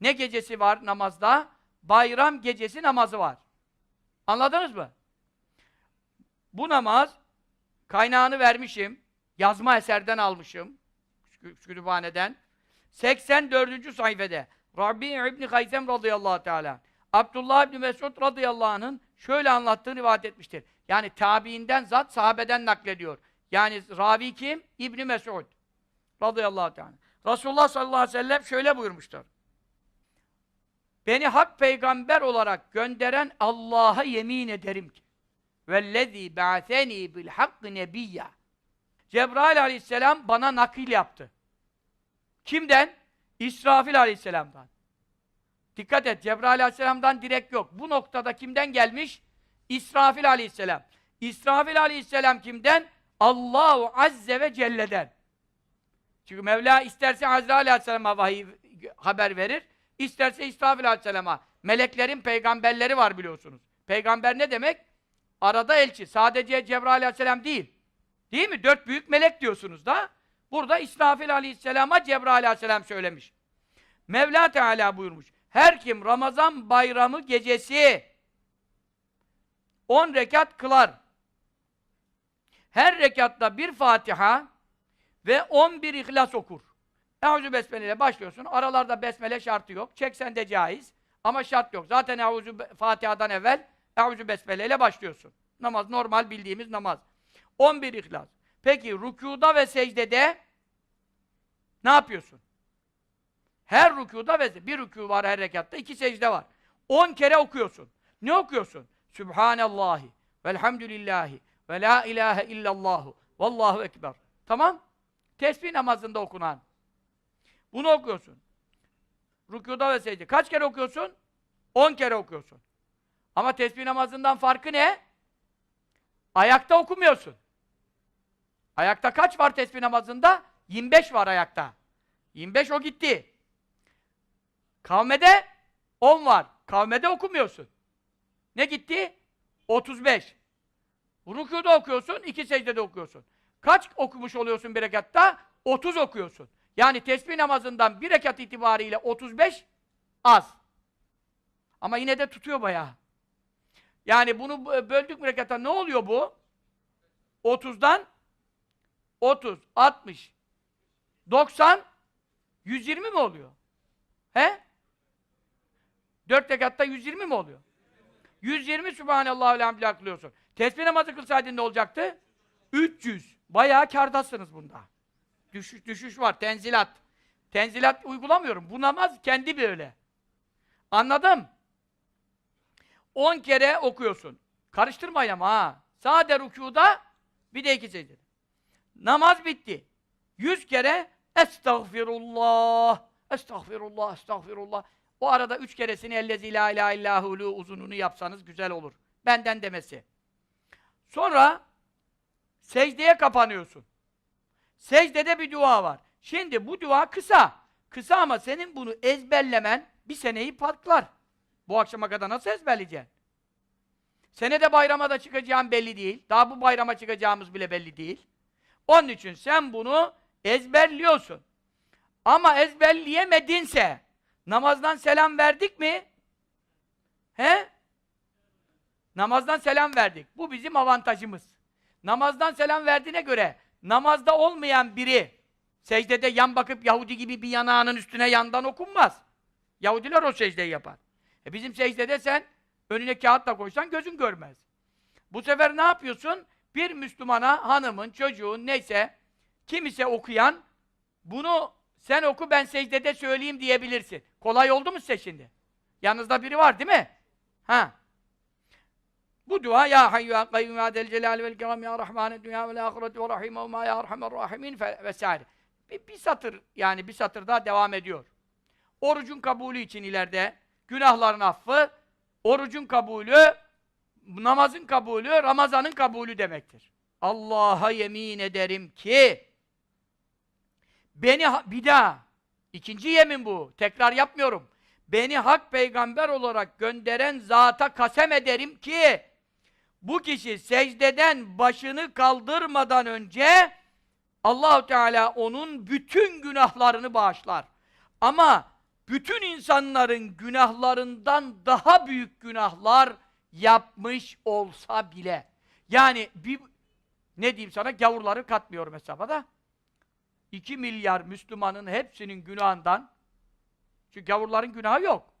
Ne gecesi var namazda? Bayram gecesi namazı var. Anladınız mı? Bu namaz kaynağını vermişim. Yazma eserden almışım. Kü- Kütüphaneden. 84. sayfede Rabbi İbni Haysem radıyallahu teala Abdullah İbni Mesud radıyallahu anh'ın şöyle anlattığını rivayet etmiştir. Yani tabiinden zat sahabeden naklediyor. Yani ravi kim? İbni Mesud radıyallahu teala. Resulullah sallallahu aleyhi ve sellem şöyle buyurmuştur. Beni hak peygamber olarak gönderen Allah'a yemin ederim ki vellezî ba'seni bil hakkı nebiyya Cebrail aleyhisselam bana nakil yaptı. Kimden? İsrafil aleyhisselamdan. Dikkat et, Cebrail aleyhisselamdan direkt yok. Bu noktada kimden gelmiş? İsrafil aleyhisselam. İsrafil aleyhisselam kimden? Allahu azze ve celle'den. Çünkü Mevla isterse Azrail aleyhisselama vahiy haber verir, isterse İsrafil aleyhisselama. Meleklerin peygamberleri var biliyorsunuz. Peygamber ne demek? Arada elçi. Sadece Cebrail aleyhisselam değil. Değil mi? Dört büyük melek diyorsunuz da. Burada İsrafil aleyhisselama Cebrail aleyhisselam söylemiş. Mevla Teala buyurmuş. Her kim Ramazan bayramı gecesi 10 rekat kılar. Her rekatta bir Fatiha ve 11 İhlas okur. Eûzü Besmele ile başlıyorsun. Aralarda Besmele şartı yok. Çeksen de caiz. Ama şart yok. Zaten Be- Fatiha'dan evvel Eûzü Besmele ile başlıyorsun. Namaz normal bildiğimiz namaz. 11 İhlas. Peki rükuda ve secdede ne yapıyorsun? Her rükuda ve bir rükû var her rekatta, iki secde var. 10 kere okuyorsun. Ne okuyorsun? Sübhanallahi velhamdülillahi ve la ilahe illallahu vallahu ekber. Tamam? Tesbih namazında okunan. Bunu okuyorsun. Rükuda ve secde. Kaç kere okuyorsun? 10 kere okuyorsun. Ama tesbih namazından farkı ne? Ayakta okumuyorsun. Ayakta kaç var tesbih namazında? 25 var ayakta. 25 o gitti. Kavmede 10 var. Kavmede okumuyorsun. Ne gitti? 35. Rükuda okuyorsun, iki secdede okuyorsun. Kaç okumuş oluyorsun bir rekatta? 30 okuyorsun. Yani tesbih namazından bir rekat itibariyle 35 az. Ama yine de tutuyor bayağı. Yani bunu bö- böldük mü rekata ne oluyor bu? 30'dan 30, 60, 90, 120 mi oluyor? He? 4 rekatta 120 mi oluyor? 120 Sübhanallah elhamdülillah kılıyorsun. Tesbih namazı kılsaydın ne olacaktı? 300. Bayağı kârdasınız bunda. Düşüş, düşüş var, tenzilat. Tenzilat uygulamıyorum. Bu namaz kendi böyle. Anladım. 10 kere okuyorsun. Karıştırmayın ama ha. Sade rükuda bir de iki secde. Namaz bitti. 100 kere estağfirullah, estağfirullah, estağfirullah. O arada üç keresini ellezi la ilahe illahulu uzununu yapsanız güzel olur. Benden demesi. Sonra secdeye kapanıyorsun. Secdede bir dua var. Şimdi bu dua kısa. Kısa ama senin bunu ezberlemen bir seneyi patlar. Bu akşama kadar nasıl ezberleyeceksin? Senede bayrama da çıkacağım belli değil. Daha bu bayrama çıkacağımız bile belli değil. Onun için sen bunu ezberliyorsun. Ama ezberleyemedinse namazdan selam verdik mi? He? Namazdan selam verdik. Bu bizim avantajımız. Namazdan selam verdiğine göre namazda olmayan biri secdede yan bakıp Yahudi gibi bir yanağının üstüne yandan okunmaz. Yahudiler o secdeyi yapar. E bizim secdede sen önüne kağıtla koysan gözün görmez. Bu sefer ne yapıyorsun? Bir Müslümana, hanımın, çocuğun neyse kim ise okuyan bunu sen oku ben secdede söyleyeyim diyebilirsin. Kolay oldu mu size şimdi? Yanınızda biri var değil mi? Ha. Bu dua ya hayyu ya kayyum ya del celali vel keram ya rahmane dünya vel ahireti ve rahimehuma ya erhamer rahimin vesaire. Bir, bir satır yani bir satır daha devam ediyor. Orucun kabulü için ileride günahların affı, orucun kabulü, namazın kabulü, Ramazan'ın kabulü demektir. Allah'a yemin ederim ki beni bir daha ikinci yemin bu. Tekrar yapmıyorum. Beni hak peygamber olarak gönderen zata kasem ederim ki bu kişi secdeden başını kaldırmadan önce Allahu Teala onun bütün günahlarını bağışlar. Ama bütün insanların günahlarından daha büyük günahlar yapmış olsa bile. Yani bir ne diyeyim sana gavurları katmıyorum hesaba da. 2 milyar Müslümanın hepsinin günahından çünkü gavurların günahı yok.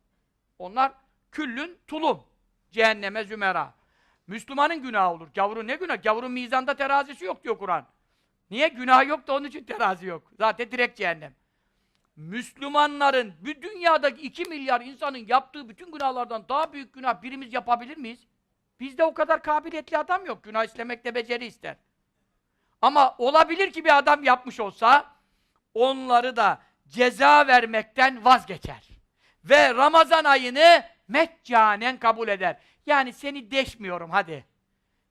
Onlar küllün tulum. Cehenneme zümera. Müslümanın günahı olur. Gavurun ne günah? Gavurun mizanda terazisi yok diyor Kur'an. Niye? Günah yok da onun için terazi yok. Zaten direkt cehennem. Müslümanların, bir dünyadaki 2 milyar insanın yaptığı bütün günahlardan daha büyük günah birimiz yapabilir miyiz? Bizde o kadar kabiliyetli adam yok. Günah işlemekte beceri ister. Ama olabilir ki bir adam yapmış olsa onları da ceza vermekten vazgeçer. Ve Ramazan ayını meccanen kabul eder. Yani seni deşmiyorum hadi.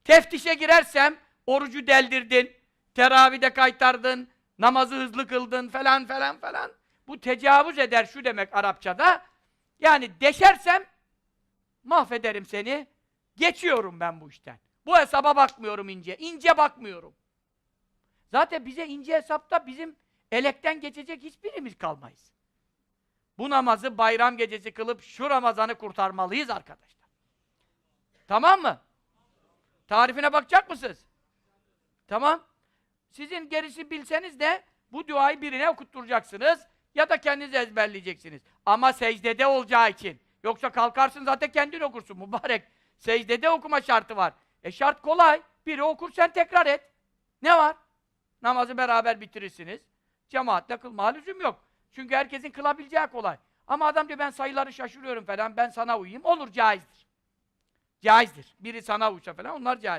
Teftişe girersem orucu deldirdin, teravide kaytardın, namazı hızlı kıldın falan falan falan. Bu tecavüz eder şu demek Arapçada. Yani deşersem mahvederim seni. Geçiyorum ben bu işten. Bu hesaba bakmıyorum ince. İnce bakmıyorum. Zaten bize ince hesapta bizim elekten geçecek hiçbirimiz kalmayız. Bu namazı bayram gecesi kılıp şu Ramazan'ı kurtarmalıyız arkadaşlar. Tamam mı? Tarifine bakacak mısınız? Tamam. Sizin gerisi bilseniz de bu duayı birine okutturacaksınız ya da kendiniz ezberleyeceksiniz. Ama secdede olacağı için. Yoksa kalkarsın zaten kendin okursun mübarek. Secdede okuma şartı var. E şart kolay. Biri okur sen tekrar et. Ne var? Namazı beraber bitirirsiniz. Cemaatle kılma lüzum yok. Çünkü herkesin kılabileceği kolay. Ama adam diyor ben sayıları şaşırıyorum falan ben sana uyuyayım. Olur caizdir. Caizdir. Biri sana uysa falan onlar caiz.